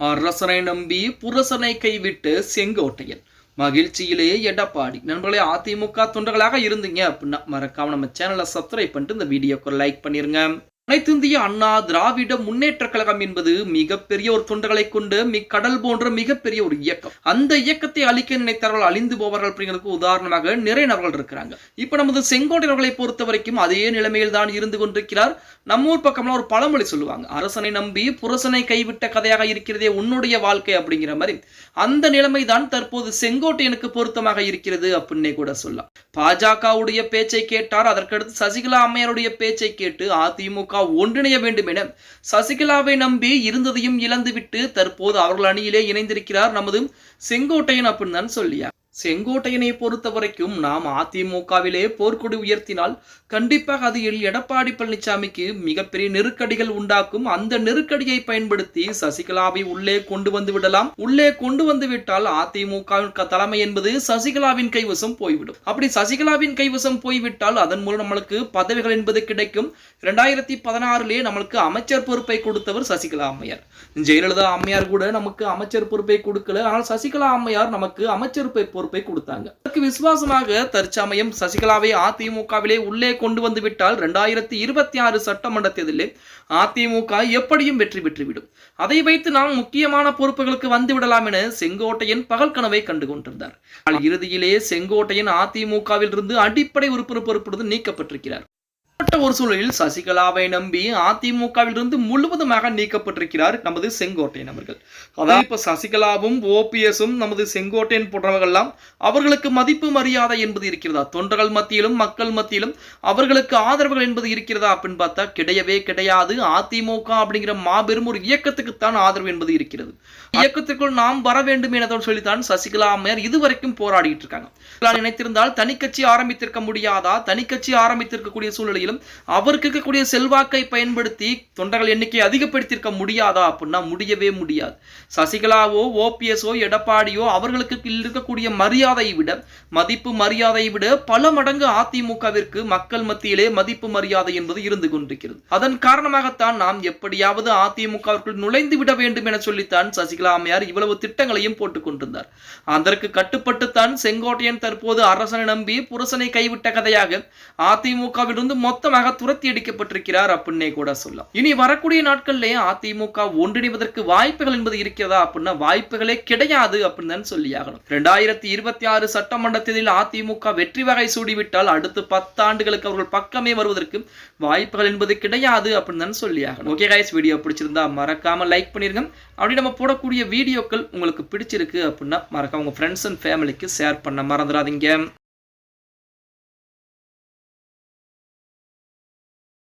அரசனை நம்பி புரசனை கைவிட்டு செங்கோட்டையன் மகிழ்ச்சியிலே எடப்பாடி. நண்பர்களே அதிமுக தொண்டர்களாக இருந்தீங்க அப்படின்னா மறக்காம நம்ம சேனலை சப்ஸ்கிரைப் பண்ணிட்டு இந்த வீடியோக்கு லைக் பண்ணிருங்க. அனைத்து இந்திய அண்ணா திராவிட முன்னேற்ற கழகம் என்பது மிகப்பெரிய ஒரு தொண்டர்களை கொண்டு மிக கடல் போன்ற மிகப்பெரிய ஒரு இயக்கம். அந்த இயக்கத்தை அழிக்க நினைத்தவர்கள் அழிந்து போவார்கள் அப்படிங்கிறதுக்கு உதாரணமாக நிறைய நபர்கள் இருக்கிறாங்க. இப்ப நமது செங்கோட்டையர்களை பொறுத்த வரைக்கும் அதே நிலைமையில் தான் இருந்து கொண்டிருக்கிறார். நம்ம ஊர் பக்கம்லாம் ஒரு பழமொழி சொல்லுவாங்க. அரசனை நம்பி புரசனை கைவிட்ட கதையாக இருக்கிறதே உன்னுடைய வாழ்க்கை அப்படிங்கிற மாதிரி. அந்த நிலைமை தான் தற்போது செங்கோட்டையனுக்கு பொருத்தமாக இருக்கிறது அப்படின்னே கூட சொல்லலாம். பாஜகவுடைய பேச்சை கேட்டார். அதற்கடுத்து சசிகலா அம்மையாருடைய பேச்சை கேட்டு அதிமுக ஒன்றிணைய வேண்டும் என சசிகலாவை நம்பி இருந்ததையும் இழந்துவிட்டு தற்போது அவர்கள் அணியிலே இணைந்திருக்கிறார் நமது செங்கோட்டையன் அப்படின்னு தான் சொல்லியா. செங்கோட்டையனை பொறுத்த வரைக்கும் நாம் அதிமுகவிலே போர்க்கொடி உயர்த்தினால் கண்டிப்பாக அதில் எடப்பாடி பழனிசாமிக்கு மிகப்பெரிய நெருக்கடிகள் உண்டாக்கும். அந்த நெருக்கடியை பயன்படுத்தி சசிகலாவை உள்ளே கொண்டு வந்து விடலாம். உள்ளே கொண்டு வந்து விட்டால் அதிமுகவின் தலைமை என்பது சசிகலாவின் கைவசம் போய்விடும். அப்படி சசிகலாவின் கைவசம் போய்விட்டால் அதன் மூலம் நம்மளுக்கு பதவிகள் என்பது கிடைக்கும். இரண்டாயிரத்தி பதினாறுலே நம்மளுக்கு அமைச்சர் பொறுப்பை கொடுத்தவர் சசிகலா அம்மையார். ஜெயலலிதா அம்மையார் கூட நமக்கு அமைச்சர் பொறுப்பை கொடுக்கல. ஆனால் சசிகலா அம்மையார் நமக்கு அமைச்சர் பொறுப்பை பொறுப்பை கொடுத்தாங்க. அதற்கு விசுவாசமாக தற்சமயம் சசிகலாவை அதிமுகவிலே உள்ளே கொண்டு வந்து விட்டால் இரண்டாயிரத்தி இருபத்தி ஆறு சட்டமன்ற தேர்தலில் அதிமுக எப்படியும் வெற்றி பெற்றுவிடும். அதை வைத்து நாம் முக்கியமான பொறுப்புகளுக்கு வந்து விடலாம் என செங்கோட்டையன் பகல் கனவை கண்டு கொண்டிருந்தார். இறுதியிலே செங்கோட்டையன் அதிமுகவில் இருந்து அடிப்படை உறுப்பினர் பொறுப்பிலிருந்து நீக்கப்பட்டிருக்கிறார். ஒரு சூழலில் சசிகலாவை நம்பி அதிமுகவில் இருந்து முழுவதுமாக நீக்கப்பட்டிருக்கிறார் நமது செங்கோட்டையன் அவர்கள். அதாவது இப்ப சசிகலாவும் ஓபிஎஸும் நமது செங்கோட்டையன் போன்றவர்கள்லாம் அவர்களுக்கு மதிப்பு மரியாதை என்பது இருக்கிறதா? தொண்டர்கள் மத்தியிலும் மக்கள் மத்தியிலும் அவர்களுக்கு ஆதரவுகள் என்பது இருக்கிறதா அப்படின்னு பார்த்தா கிடையவே கிடையாது. அதிமுக அப்படிங்கிற மாபெரும் ஒரு இயக்கத்துக்குத்தான் ஆதரவு என்பது இருக்கிறது. இயக்கத்திற்குள் நாம் வர வேண்டும் என சொல்லித்தான் சசிகலா அம்மையார் இதுவரைக்கும் போராடிட்டு இருக்காங்க. நினைத்திருந்தால் தனிக்கட்சி ஆரம்பித்திருக்க முடியாதா? தனிக்கட்சி ஆரம்பித்திருக்கக்கூடிய சூழ்நிலை அடிப்படையிலும் அவருக்கு இருக்கக்கூடிய செல்வாக்கை பயன்படுத்தி தொண்டர்கள் எண்ணிக்கை அதிகப்படுத்தியிருக்க முடியாதா அப்படின்னா முடியவே முடியாது. சசிகலாவோ ஓபிஎஸோ எடப்பாடியோ அவர்களுக்கு இருக்கக்கூடிய மரியாதையை விட மதிப்பு மரியாதையை விட பல மடங்கு அதிமுகவிற்கு மக்கள் மத்தியிலே மதிப்பு மரியாதை என்பது இருந்து கொண்டிருக்கிறது. அதன் காரணமாகத்தான் நாம் எப்படியாவது அதிமுகவிற்குள் நுழைந்து விட வேண்டும் என சொல்லித்தான் சசிகலா அம்மையார் இவ்வளவு திட்டங்களையும் போட்டுக் கொண்டிருந்தார். அதற்கு கட்டுப்பட்டுத்தான் செங்கோட்டையன் தற்போது அரசனை நம்பி புரசனை கைவிட்ட கதையாக அதிமுகவிலிருந்து மொத்தமாக துரத்தி அடிக்கப்பட்டிருக்கிறார் அப்படின்னே கூட சொல்லலாம். இனி வரக்கூடிய நாட்கள்லயே அதிமுக ஒன்றிணைவதற்கு வாய்ப்புகள் என்பது இருக்கிறதா அப்படின்னா வாய்ப்புகளே கிடையாது அப்படின்னு தான் சொல்லியாகணும். ரெண்டாயிரத்தி இருபத்தி ஆறு சட்டமன்ற தேர்தலில் அதிமுக வெற்றி வகை சூடிவிட்டால் அடுத்து பத்தாண்டுகளுக்கு அவர்கள் பக்கமே வருவதற்கு வாய்ப்புகள் என்பது கிடையாது அப்படின்னு தான் சொல்லியாகணும். ஓகே கைஸ் வீடியோ பிடிச்சிருந்தா மறக்காம லைக் பண்ணிருங்க. அப்படி நம்ம போடக்கூடிய வீடியோக்கள் உங்களுக்கு பிடிச்சிருக்கு அப்படின்னா மறக்காம உங்க ஃப்ரெண்ட்ஸ் அண்ட் ஃபேமிலிக்கு ஷேர் பண்ண மறந்துடாதீங்க.